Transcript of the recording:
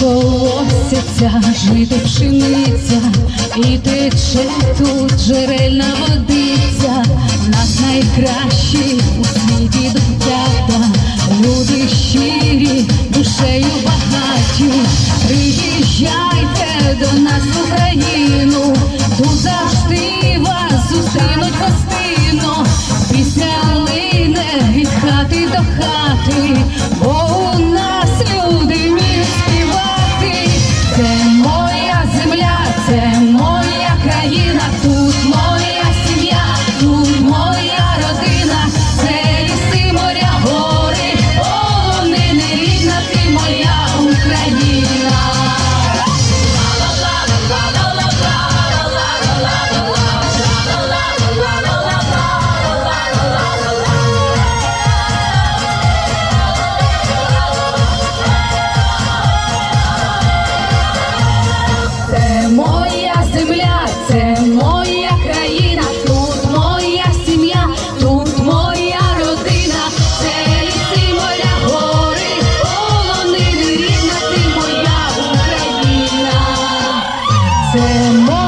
колосяться, жити пшениця, і тече тут джерельна водиця, нас найкращі у світі дівчата, люди щирі, душею багаті, приїжджайте до нас в Україну, Hacemos